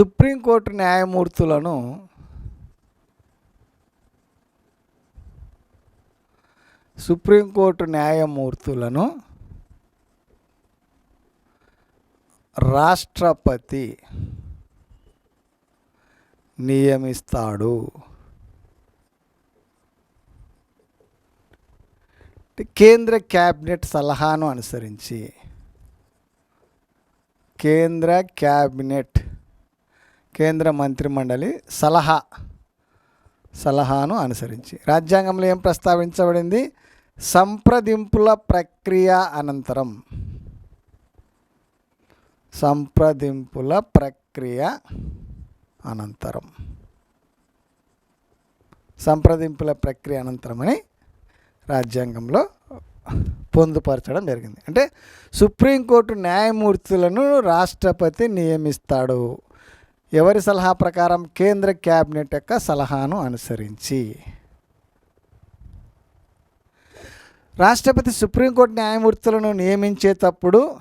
Supreme court న్యాయమూర్తులను supreme court న్యాయమూర్తులను రాష్ట్రపతి నియమిస్తాడు. కేంద్ర cabinet సలహాను అనుసరించి కేంద్ర క్యాబినెట్ కేంద్ర మంత్రిమండలి సలహా సలహాను అనుసరించి. రాజ్యాంగంలో ఏం ప్రస్తావించబడింది? సంప్రదింపుల ప్రక్రియ అనంతరం. సంప్రదింపుల ప్రక్రియ అనంతరం. సంప్రదింపుల ప్రక్రియ అనంతరం అని రాజ్యాంగంలో పొందుపరచడం జరిగింది. అంటే సుప్రీంకోర్టు న్యాయమూర్తులను రాష్ట్రపతి నియమిస్తాడు. ఎవరి సలహా ప్రకారం కేంద్ర క్యాబినెట్ యొక్క సలహాను అనుసరించి. రాష్ట్రపతి సుప్రీంకోర్టు న్యాయమూర్తులను నియమించేటప్పుడు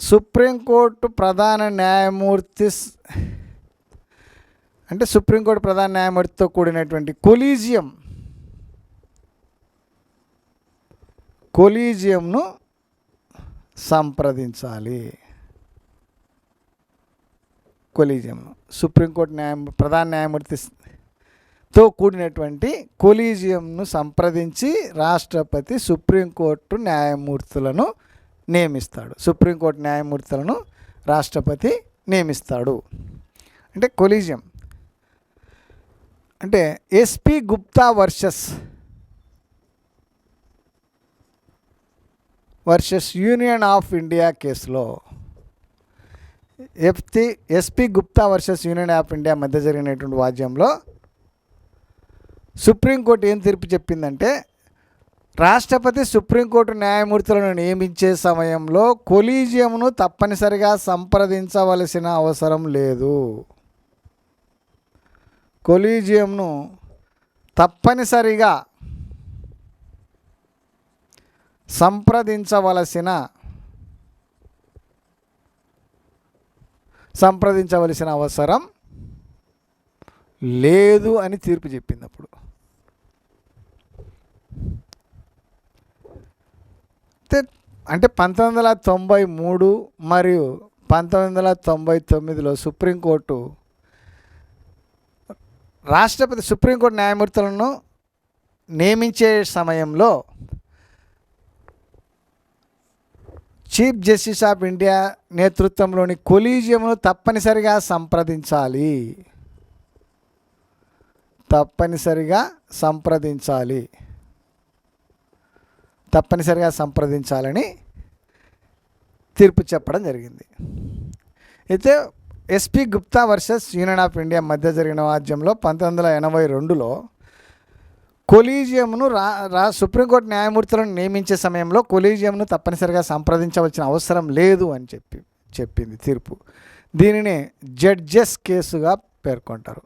సుప్రీంకోర్టు ప్రధాన న్యాయమూర్తి అంటే సుప్రీంకోర్టు ప్రధాన న్యాయమూర్తితో కూడినటువంటి కొలీజియం కొలీజియంను సంప్రదించాలి. కొలీజియంను సుప్రీంకోర్టు న్యాయ ప్రధాన న్యాయమూర్తి తో కూడినటువంటి కొలీజియంను సంప్రదించి రాష్ట్రపతి సుప్రీంకోర్టు న్యాయమూర్తులను నియమిస్తాడు. సుప్రీంకోర్టు న్యాయమూర్తులను రాష్ట్రపతి నియమిస్తాడు. అంటే కొలీజియం. అంటే SP Gupta versus versus union of India కేసులో ఎఫ్తి SP Gupta versus union of India మధ్య జరిగినటువంటి వాద్యంలో సుప్రీంకోర్టు ఏం తీర్పు చెప్పిందంటే రాష్ట్రపతి సుప్రీంకోర్టు న్యాయమూర్తులను నియమించే సమయంలో కొలీజియంను తప్పనిసరిగా సంప్రదించవలసిన అవసరం లేదు. కొలీజియంను తప్పనిసరిగా సంప్రదించవలసిన సంప్రదించవలసిన అవసరం లేదు అని తీర్పు చెప్పింది అప్పుడు. అంటే- పంతొమ్మిది వందల తొంభై మూడు మరియు పంతొమ్మిది వందల తొంభై తొమ్మిదిలో సుప్రీంకోర్టు రాష్ట్రపతి సుప్రీంకోర్టు న్యాయమూర్తులను నియమించే సమయంలో చీఫ్ జస్టిస్ ఆఫ్ ఇండియా నేతృత్వంలోని కొలీజియంను తప్పనిసరిగా సంప్రదించాలి. తప్పనిసరిగా సంప్రదించాలి. తప్పనిసరిగా సంప్రదించాలని తీర్పు చెప్పడం జరిగింది. అయితే SP Gupta versus union of India మధ్య జరిగిన వాద్యంలో పంతొమ్మిది వందల ఎనభై రెండులో కొలీజియంను రా రా సుప్రీంకోర్టు న్యాయమూర్తులను నియమించే సమయంలో కొలీజియంను తప్పనిసరిగా సంప్రదించవలసిన అవసరం లేదు అని చెప్పి చెప్పింది తీర్పు. దీనిని జడ్జెస్ కేసుగా పేర్కొంటారు.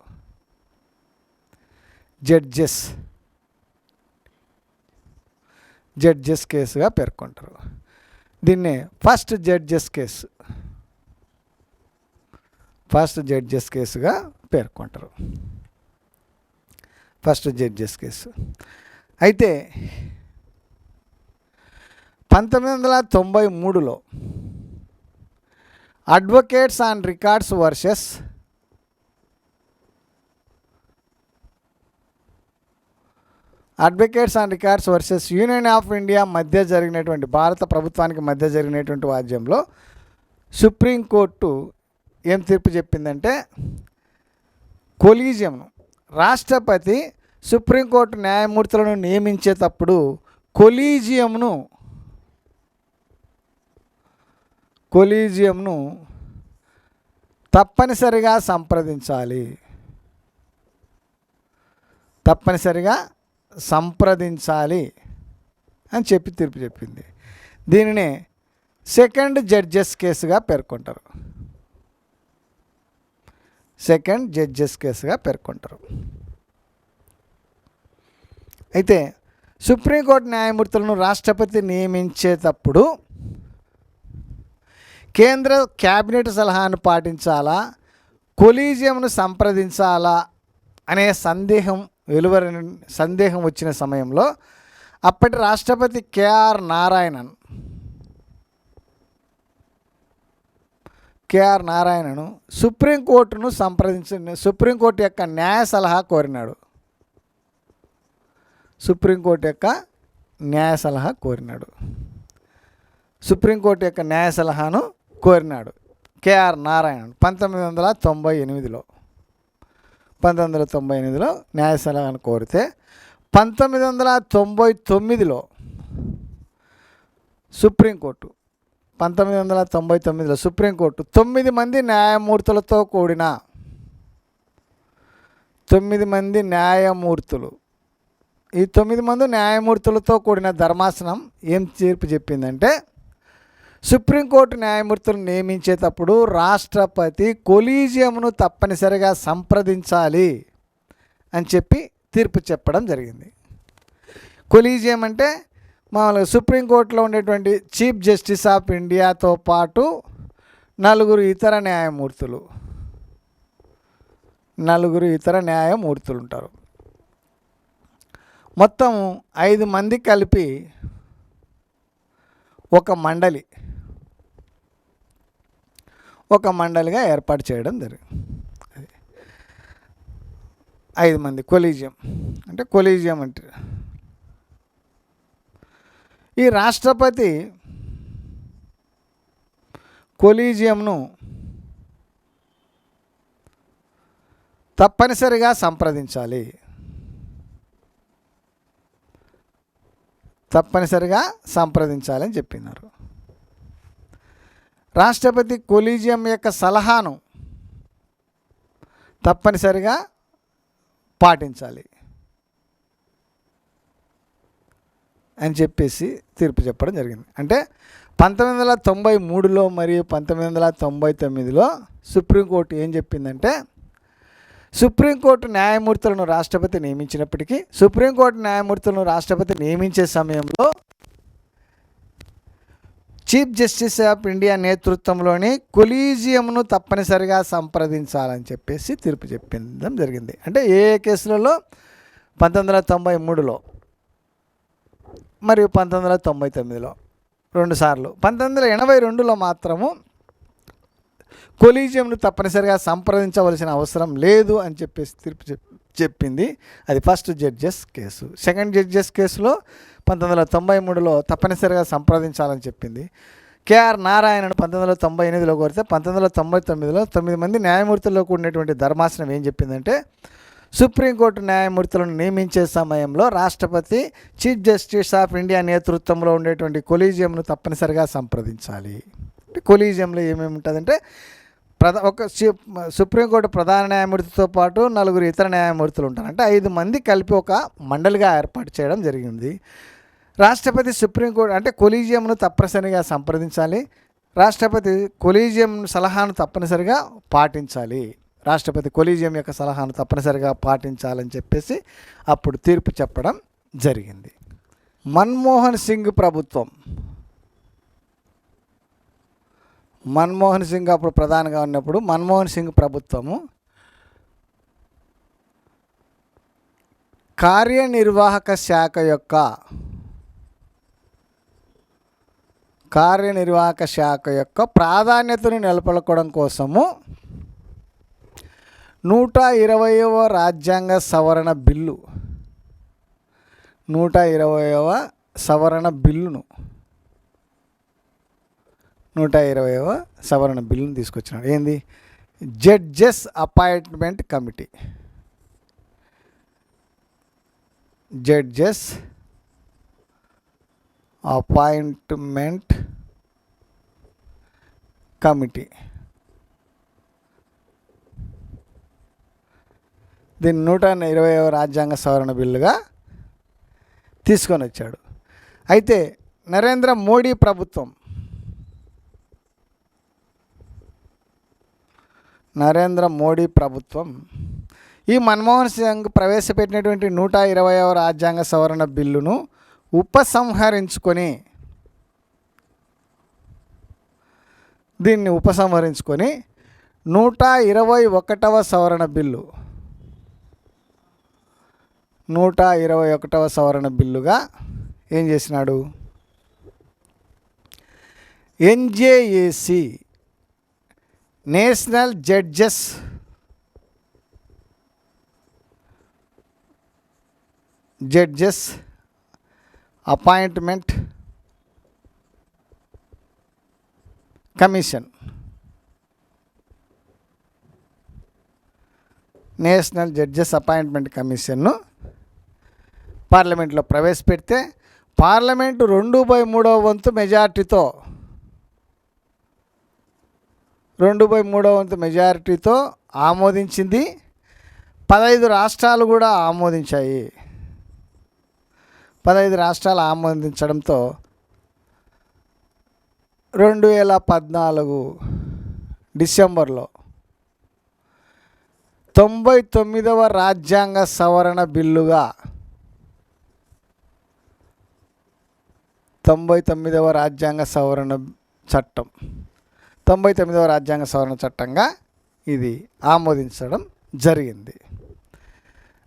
జడ్జెస్. జడ్జెస్ కేసుగా పేర్కొంటారు. దీన్ని first judges case. First judges కేసుగా పేర్కొంటారు. First judges case. అయితే పంతొమ్మిది వందల తొంభై మూడులో advocates and records versus advocates and records versus union of India మధ్య జరిగినటువంటి భారత ప్రభుత్వానికి మధ్య జరిగినటువంటి వాద్యంలో సుప్రీంకోర్టు ఏం తీర్పు చెప్పిందంటే కొలీజియంను రాష్ట్రపతి సుప్రీంకోర్టు న్యాయమూర్తులను నియమించేటప్పుడు కొలీజియంను కొలీజియంను తప్పనిసరిగా సంప్రదించాలి. తప్పనిసరిగా సంప్రదించాలి అని చెప్పి తీర్పు చెప్పింది. దీనిని సెకండ్ జడ్జెస్ కేసుగా పేర్కొంటారు. సెకండ్ జడ్జెస్ కేసుగా పేర్కొంటారు. అయితే సుప్రీంకోర్టు న్యాయమూర్తులను రాష్ట్రపతి నియమించేటప్పుడు కేంద్ర క్యాబినెట్ సలహాను పాటించాలా? కొలీజియంను సంప్రదించాలా? అనే సందేహం వెలువరిన సందేహం వచ్చిన సమయంలో అప్పటి రాష్ట్రపతి కేఆర్ నారాయణన్ కేఆర్ నారాయణను సుప్రీంకోర్టును సంప్రదించిన సుప్రీంకోర్టు యొక్క న్యాయ సలహా కోరినాడు. సుప్రీంకోర్టు యొక్క న్యాయ సలహా కోరినాడు. సుప్రీంకోర్టు యొక్క న్యాయ సలహాను కోరినాడు. కేఆర్ నారాయణ పంతొమ్మిది వందల తొంభై ఎనిమిదిలో. పంతొమ్మిది వందల తొంభై ఎనిమిదిలో న్యాయ సలహాను కోరితే పంతొమ్మిది వందల తొంభై తొమ్మిదిలో సుప్రీంకోర్టు పంతొమ్మిది వందల తొంభై తొమ్మిదిలో సుప్రీంకోర్టు తొమ్మిది మంది న్యాయమూర్తులతో కూడిన తొమ్మిది మంది న్యాయమూర్తులు ఈ తొమ్మిది మంది న్యాయమూర్తులతో కూడిన ధర్మాసనం ఏం తీర్పు చెప్పిందంటే సుప్రీంకోర్టు న్యాయమూర్తులు నియమించేటప్పుడు రాష్ట్రపతి కొలీజియంను తప్పనిసరిగా సంప్రదించాలి అని చెప్పి తీర్పు చెప్పడం జరిగింది. కొలీజియం అంటే మామూలుగా సుప్రీంకోర్టులో ఉండేటువంటి చీఫ్ జస్టిస్ ఆఫ్ ఇండియాతో పాటు నలుగురు ఇతర న్యాయమూర్తులు నలుగురు ఇతర న్యాయమూర్తులు ఉంటారు మొత్తం ఐదు మంది కలిపి ఒక మండలి ఒక మండలిగా ఏర్పాటు చేయడం జరిగింది. ఐదు మంది కొలీజియం అంటే కొలీజియం అంటే ఈ రాష్ట్రపతి కొలీజియంను తప్పనిసరిగా సంప్రదించాలి. తప్పనిసరిగా సంప్రదించాలని చెప్పినారు. రాష్ట్రపతి కొలీజియం యొక్క సలహాను తప్పనిసరిగా పాటించాలి అని చెప్పేసి తీర్పు చెప్పడం జరిగింది. అంటే పంతొమ్మిది వందల తొంభై మూడులో మరియు పంతొమ్మిది వందల తొంభై తొమ్మిదిలో సుప్రీంకోర్టు ఏం చెప్పిందంటే సుప్రీంకోర్టు న్యాయమూర్తులను రాష్ట్రపతి నియమించినప్పటికీ సుప్రీంకోర్టు న్యాయమూర్తులను రాష్ట్రపతి నియమించే సమయంలో చీఫ్ జస్టిస్ ఆఫ్ ఇండియా నేతృత్వంలోని కొలీజియంను తప్పనిసరిగా సంప్రదించాలని చెప్పేసి తీర్పు చెప్పిందం జరిగింది. అంటే ఏ ఏ కేసులలో? పంతొమ్మిది వందల తొంభై మూడులో. మరియు పంతొమ్మిది వందల తొంభై తొమ్మిదిలో. రెండుసార్లు పంతొమ్మిది వందల ఎనభై రెండులో మాత్రము కొలీజియంను తప్పనిసరిగా సంప్రదించవలసిన అవసరం లేదు అని చెప్పేసి తీర్పు చెప్- చెప్పింది. అది first judges case. Second judges కేసులో పంతొమ్మిది వందల తొంభై మూడులో తప్పనిసరిగా సంప్రదించాలని చెప్పింది. కేఆర్ నారాయణను పంతొమ్మిది వందల తొంభై ఎనిమిదిలో కోరితే పంతొమ్మిది వందల తొంభై తొమ్మిదిలో తొమ్మిది మంది న్యాయమూర్తుల్లో కూడినటువంటి ధర్మాసనం ఏం చెప్పిందంటే సుప్రీంకోర్టు న్యాయమూర్తులను నియమించే సమయంలో రాష్ట్రపతి చీఫ్ జస్టిస్ ఆఫ్ ఇండియా నేతృత్వంలో ఉండేటువంటి కొలీజియంను తప్పనిసరిగా సంప్రదించాలి. కాబట్టి కొలీజియంలో ఏమేమి ఉంటుందంటే ప్రధా ఒక సుప్రీంకోర్టు ప్రధాన న్యాయమూర్తితో పాటు నలుగురు ఇతర న్యాయమూర్తులు ఉంటారు. అంటే ఐదు మంది కలిపి ఒక మండలిగా ఏర్పాటు చేయడం జరిగింది. రాష్ట్రపతి సుప్రీంకోర్టు అంటే కొలీజియంను తప్పనిసరిగా సంప్రదించాలి. రాష్ట్రపతి కొలీజియం సలహాను తప్పనిసరిగా పాటించాలి. రాష్ట్రపతి కొలీజియం యొక్క సలహాను తప్పనిసరిగా పాటించాలని చెప్పేసి అప్పుడు తీర్పు చెప్పడం జరిగింది. మన్మోహన్ సింగ్ ప్రభుత్వం మన్మోహన్ సింగ్ అప్పుడు ప్రధానిగా ఉన్నప్పుడు మన్మోహన్ సింగ్ ప్రభుత్వము. కార్యనిర్వాహక శాఖ యొక్క కార్యనిర్వాహక శాఖ యొక్క ప్రాధాన్యతను నెలకొల్పడం కోసము నూట ఇరవయవ రాజ్యాంగ సవరణ బిల్లు. నూట ఇరవయవ సవరణ బిల్లును నూట ఇరవైవ సవరణ బిల్లును తీసుకొచ్చినాడు. ఏంది? Judges appointment committee. Judges appointment committee. దీన్ని నూట ఇరవైవ రాజ్యాంగ సవరణ బిల్లుగా తీసుకొని వచ్చాడు అయితే నరేంద్ర మోడీ ప్రభుత్వం నరేంద్ర మోడీ ప్రభుత్వం ఈ మన్మోహన్ సింగ్ ప్రవేశపెట్టినటువంటి నూట ఇరవైవ రాజ్యాంగ సవరణ బిల్లును ఉపసంహరించుకొని దీన్ని ఉపసంహరించుకొని నూట ఇరవై ఒకటవ సవరణ బిల్లు నూట ఇరవై ఒకటవ సవరణ బిల్లుగా ఏం చేసినాడు? NJAC national judges judges appointment commission. National judges appointment కమిషన్ను పార్లమెంట్లో ప్రవేశపెడితే పార్లమెంటు రెండు బై మూడవ వంతు మెజార్టీతో రెండు బై మూడో వంతు మెజారిటీతో ఆమోదించింది. పదహైదు రాష్ట్రాలు కూడా ఆమోదించాయి. పదహైదు రాష్ట్రాలు ఆమోదించడంతో రెండు వేల పద్నాలుగు డిసెంబర్లో తొంభై తొమ్మిదవ రాజ్యాంగ సవరణ బిల్లుగా తొంభై తొమ్మిదవ రాజ్యాంగ సవరణ చట్టం తొంభై తొమ్మిదవ రాజ్యాంగ సవరణ చట్టంగా ఇది ఆమోదించడం జరిగింది.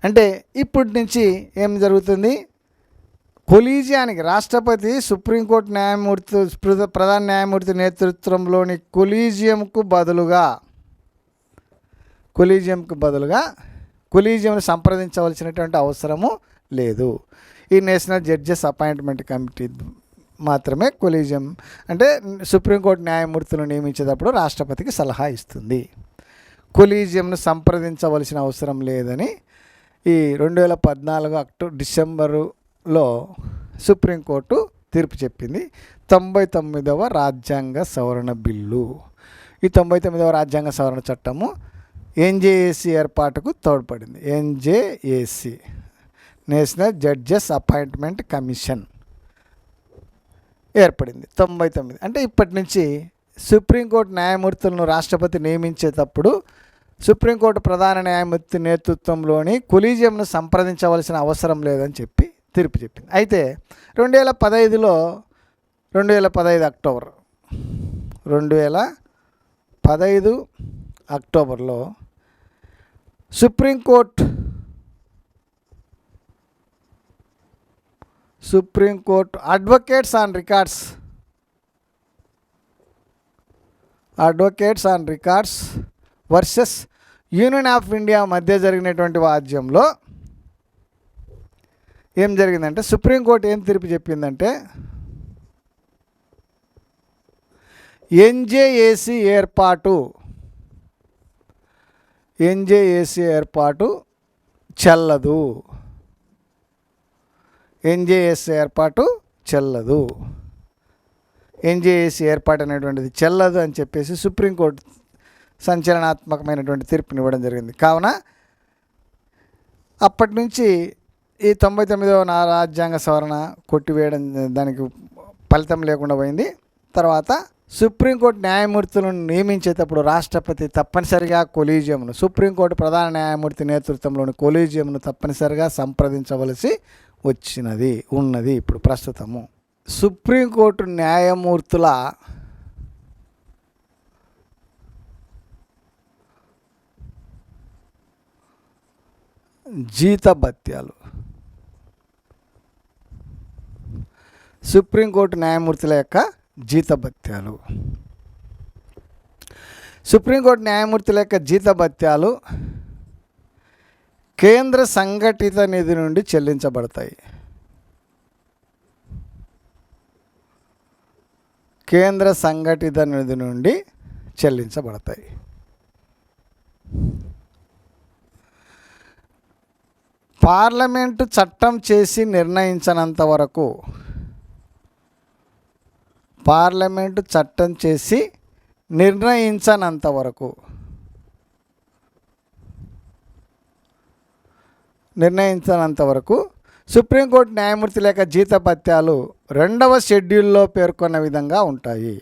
అంటే ఇప్పటి నుంచి ఏం జరుగుతుంది? కొలీజియానికి రాష్ట్రపతి సుప్రీంకోర్టు న్యాయమూర్తి ప్ర- ప్రధాన న్యాయమూర్తి నేతృత్వంలోని కొలీజియంకు బదులుగా కొలీజియంకు బదులుగా కొలీజియంను సంప్రదించవలసినటువంటి అవసరము లేదు. ఈ నేషనల్ జడ్జెస్ అపాయింట్మెంట్ కమిటీ మాత్రమే కొలీజియం. అంటే సుప్రీంకోర్టు న్యాయమూర్తులు నియమించేటప్పుడు రాష్ట్రపతికి సలహా ఇస్తుంది. కొలీజియంను సంప్రదించవలసిన అవసరం లేదని ఈ రెండు వేల పద్నాలుగు అక్టోబర్ డిసెంబరులో సుప్రీంకోర్టు తీర్పు చెప్పింది. తొంభై తొమ్మిదవ రాజ్యాంగ సవరణ బిల్లు. ఈ తొంభై తొమ్మిదవ రాజ్యాంగ సవరణ చట్టము ఎన్జేఏసీ ఏర్పాటుకు తోడ్పడింది. NJAC national judges appointment commission. ఏర్పడింది. తొంభై తొమ్మిది. అంటే ఇప్పటి నుంచి సుప్రీంకోర్టు న్యాయమూర్తులను రాష్ట్రపతి నియమించేటప్పుడు సుప్రీంకోర్టు ప్రధాన న్యాయమూర్తి నేతృత్వంలోని కొలీజియంను సంప్రదించవలసిన అవసరం లేదని చెప్పి తీర్పు చెప్పింది. అయితే రెండు వేల పదహైదులో రెండు వేల పదహైదు అక్టోబర్ రెండు వేల పదహైదు అక్టోబర్లో supreme court supreme court advocates on records. Advocates on records versus union of India మధ్య జరిగినటువంటి వాద్యంలో ఏం జరిగిందంటే సుప్రీంకోర్టు ఏం తీర్పు చెప్పిందంటే ఎన్జేఏసి ఏర్పాటు ఎన్జేఏసి ఏర్పాటు చెల్లదు. ఎన్జేఎస్ ఏర్పాటు చెల్లదు. ఎన్జేఎస్ ఏర్పాటు అనేటువంటిది చెల్లదు అని చెప్పేసి సుప్రీంకోర్టు సంచలనాత్మకమైనటువంటి తీర్పునివ్వడం జరిగింది. కావున అప్పటి నుంచి ఈ తొంభై తొమ్మిదవ నా రాజ్యాంగ సవరణ కొట్టివేయడం దానికి ఫలితం లేకుండా పోయింది. తర్వాత సుప్రీంకోర్టు న్యాయమూర్తులను నియమించేటప్పుడు రాష్ట్రపతి తప్పనిసరిగా కొలీజియంను సుప్రీంకోర్టు ప్రధాన న్యాయమూర్తి నేతృత్వంలోని కొలీజియంను తప్పనిసరిగా సంప్రదించవలసి వచ్చినది ఉన్నది ఇప్పుడు ప్రస్తుతము. సుప్రీంకోర్టు న్యాయమూర్తుల జీతభత్యాలు. సుప్రీంకోర్టు న్యాయమూర్తుల యొక్క జీతభత్యాలు. సుప్రీంకోర్టు న్యాయమూర్తుల యొక్క జీతభత్యాలు కేంద్ర సంఘటిత నిధి నుండి చెల్లించబడతాయి. కేంద్ర సంఘటిత నిధి నుండి చెల్లించబడతాయి. పార్లమెంటు చట్టం చేసి నిర్ణయించనంత వరకు పార్లమెంటు చట్టం చేసి నిర్ణయించనంత వరకు నిర్ణయించనంత వరకు సుప్రీంకోర్టు న్యాయమూర్తి లేక జీతపత్యాలు రెండవ షెడ్యూల్లో పేర్కొన్న విధంగా ఉంటాయి.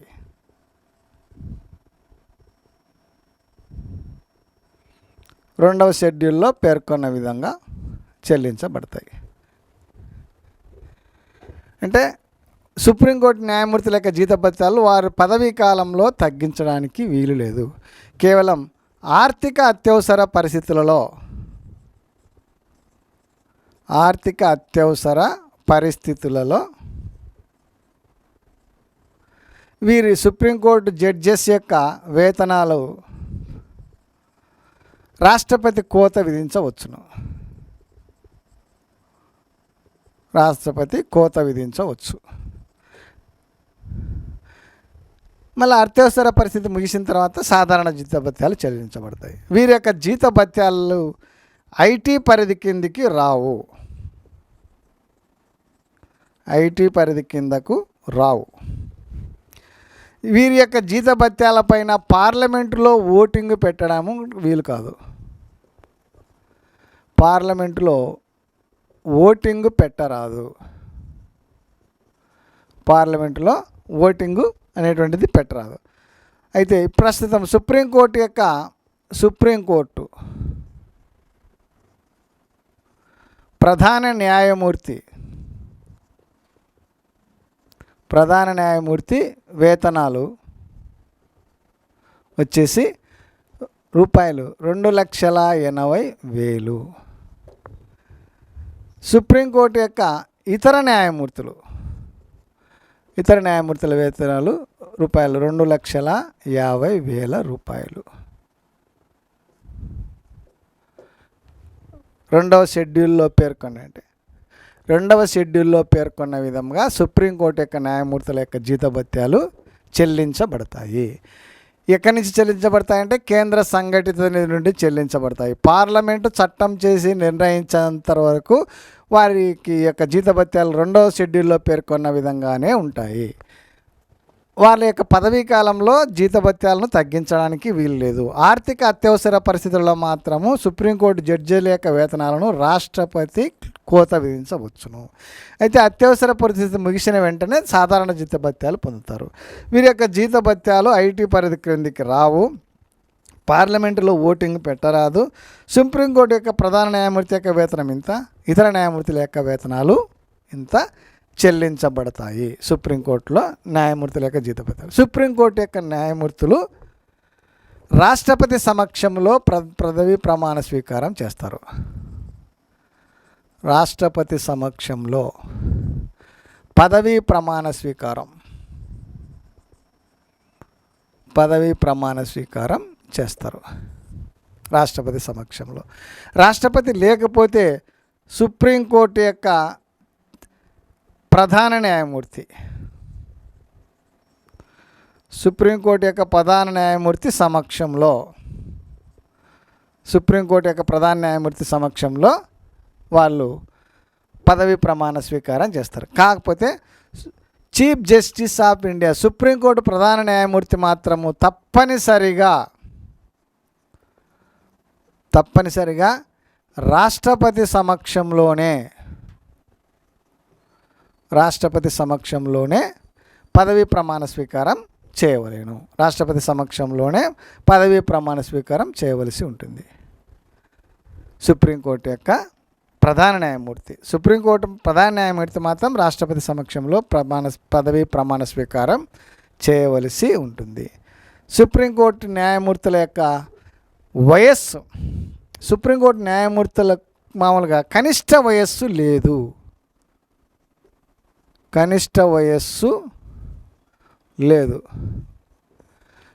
రెండవ షెడ్యూల్లో పేర్కొన్న విధంగా చెల్లించబడతాయి. అంటే సుప్రీంకోర్టు న్యాయమూర్తి యొక్క జీతపత్యాలు వారి పదవీ కాలంలో తగ్గించడానికి వీలు లేదు. కేవలం ఆర్థిక అత్యవసర పరిస్థితులలో ఆర్థిక అత్యవసర పరిస్థితులలో వీరి సుప్రీంకోర్టు జడ్జెస్ యొక్క వేతనాలు రాష్ట్రపతి కోత విధించవచ్చును. రాష్ట్రపతి కోత విధించవచ్చు. మళ్ళీ అత్యవసర పరిస్థితి ముగిసిన తర్వాత సాధారణ జీతభత్యాలు చెల్లించబడతాయి. వీరి యొక్క జీతభత్యాలు ఐటీ పరిధి కిందికి రావు. ఐటీ పరిధి కిందకు రావు. వీరి యొక్క జీతభత్యాలపైన పార్లమెంటులో ఓటింగ్ పెట్టడము వీలు కాదు. పార్లమెంటులో ఓటింగ్ పెట్టరాదు. పార్లమెంటులో ఓటింగు అనేటువంటిది పెట్టరాదు. అయితే ప్రస్తుతం సుప్రీంకోర్టు యొక్క సుప్రీంకోర్టు ప్రధాన న్యాయమూర్తి ప్రధాన న్యాయమూర్తి వేతనాలు వచ్చేసి రూపాయలు రెండు లక్షల ఎనభై వేలు. సుప్రీంకోర్టు యొక్క ఇతర న్యాయమూర్తులు ఇతర న్యాయమూర్తుల వేతనాలు రూపాయలు రెండు లక్షల యాభై వేల రూపాయలు. రెండవ షెడ్యూల్లో పేర్కొనండి. రెండవ షెడ్యూల్లో పేర్కొన్న విధంగా సుప్రీంకోర్టు యొక్క న్యాయమూర్తుల యొక్క జీతభత్యాలు చెల్లించబడతాయి. ఎక్కడి నుంచి చెల్లించబడతాయంటే కేంద్ర సంఘటిత నిధి నుండి చెల్లించబడతాయి. పార్లమెంటు చట్టం చేసి నిర్ణయించేంత వరకు వారికి యొక్క జీతభత్యాలు రెండవ షెడ్యూల్లో పేర్కొన్న విధంగానే ఉంటాయి. వాళ్ళ యొక్క పదవీ కాలంలో జీతభత్యాలను తగ్గించడానికి వీలు లేదు. ఆర్థిక అత్యవసర పరిస్థితుల్లో మాత్రము సుప్రీంకోర్టు జడ్జీల యొక్క వేతనాలను రాష్ట్రపతి కోత విధించవచ్చును. అయితే అత్యవసర పరిస్థితి ముగిసిన వెంటనే సాధారణ జీతభత్యాలు పొందుతారు. వీరి యొక్క జీతభత్యాలు ఐటీ పరిధి క్రిందికి రావు. పార్లమెంటులో ఓటింగ్ పెట్టరాదు. సుప్రీంకోర్టు యొక్క ప్రధాన న్యాయమూర్తి యొక్క వేతనం ఇంత ఇతర న్యాయమూర్తుల యొక్క వేతనాలు ఇంత. చెల్లించబడతాయి. సుప్రీంకోర్టులో న్యాయమూర్తుల యొక్క జీతపత్రాలు సుప్రీంకోర్టు యొక్క న్యాయమూర్తులు రాష్ట్రపతి సమక్షంలో ప్ర పదవి ప్రమాణ స్వీకారం చేస్తారు. రాష్ట్రపతి సమక్షంలో పదవీ ప్రమాణ స్వీకారం పదవీ ప్రమాణ స్వీకారం చేస్తారు రాష్ట్రపతి సమక్షంలో. రాష్ట్రపతి లేకపోతే సుప్రీంకోర్టు యొక్క ప్రధాన న్యాయమూర్తి. సుప్రీంకోర్టు యొక్క ప్రధాన న్యాయమూర్తి సమక్షంలో సుప్రీంకోర్టు యొక్క ప్రధాన న్యాయమూర్తి సమక్షంలో వాళ్ళు పదవి ప్రమాణ స్వీకారం చేస్తారు. కాకపోతే chief justice of India supreme court ప్రధాన న్యాయమూర్తి మాత్రము తప్పనిసరిగా తప్పనిసరిగా రాష్ట్రపతి సమక్షంలోనే రాష్ట్రపతి సమక్షంలోనే పదవీ ప్రమాణ స్వీకారం చేయవలేను. రాష్ట్రపతి సమక్షంలోనే పదవీ ప్రమాణ స్వీకారం చేయవలసి ఉంటుంది. సుప్రీంకోర్టు యొక్క ప్రధాన న్యాయమూర్తి సుప్రీంకోర్టు ప్రధాన న్యాయమూర్తి మాత్రం రాష్ట్రపతి సమక్షంలో ప్రమాణ పదవీ ప్రమాణ స్వీకారం చేయవలసి ఉంటుంది. సుప్రీంకోర్టు న్యాయమూర్తుల యొక్క వయస్సు సుప్రీంకోర్టు న్యాయమూర్తుల మామూలుగా కనిష్ట వయస్సు లేదు. కనిష్ట వయస్సు లేదు.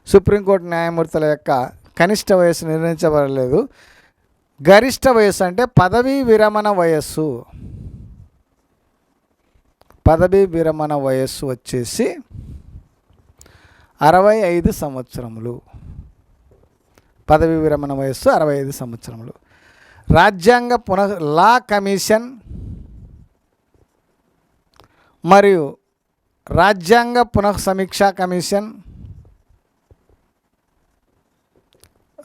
సుప్రీంకోర్టు న్యాయమూర్తుల యొక్క కనిష్ట వయస్సు నిర్ణయించబడలేదు. గరిష్ట వయస్సు అంటే పదవీ విరమణ వయస్సు. పదవీ విరమణ వయస్సు వచ్చేసి అరవై ఐదు సంవత్సరములు. పదవీ విరమణ వయస్సు అరవై ఐదు సంవత్సరములు. రాజ్యాంగ పునః లా కమిషన్ మరియు రాజ్యాంగ పునఃసమీక్ష కమిషన్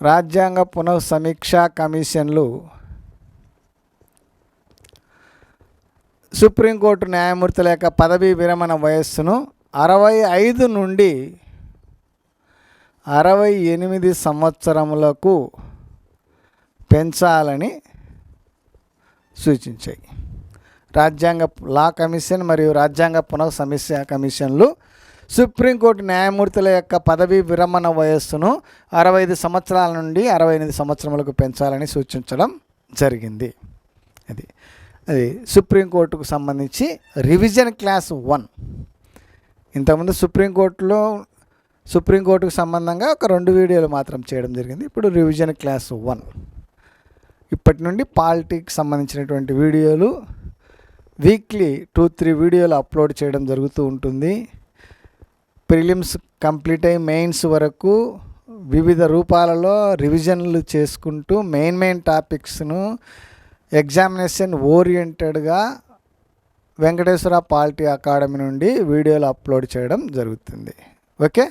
రాజ్యాంగ పునఃసమీక్ష కమిషన్లు సుప్రీంకోర్టు న్యాయమూర్తుల యొక్క పదవీ విరమణ వయస్సును అరవై ఐదు నుండి అరవై ఎనిమిది సంవత్సరములకు పెంచాలని సూచించాయి. రాజ్యాంగ లా కమిషన్ మరియు రాజ్యాంగ పునః సమస్య కమిషన్లు సుప్రీంకోర్టు న్యాయమూర్తుల యొక్క పదవీ విరమణ వయస్సును అరవై ఐదు సంవత్సరాల నుండి అరవై ఎనిమిది సంవత్సరములకు పెంచాలని సూచించడం జరిగింది. అది అది సుప్రీంకోర్టుకు సంబంధించి రివిజన్ క్లాస్ వన్. ఇంతకుముందు సుప్రీంకోర్టులో సుప్రీంకోర్టుకు సంబంధంగా ఒక రెండు వీడియోలు మాత్రం చేయడం జరిగింది. ఇప్పుడు రివిజన్ క్లాస్ వన్. ఇప్పటి నుండి పాలిటిక్స్ సంబంధించినటువంటి వీడియోలు వీక్లీ టూ త్రీ వీడియోలు అప్లోడ్ చేయడం జరుగుతూ ఉంటుంది. ప్రిలిమ్స్ కంప్లీట్ అయ్యి మెయిన్స్ వరకు వివిధ రూపాలలో రివిజన్లు చేసుకుంటూ మెయిన్ మెయిన్ టాపిక్స్ను ఎగ్జామినేషన్ ఓరియంటెడ్గా వెంకటేశ్వర పాలిటీ అకాడమీ నుండి వీడియోలు అప్లోడ్ చేయడం జరుగుతుంది. ఓకే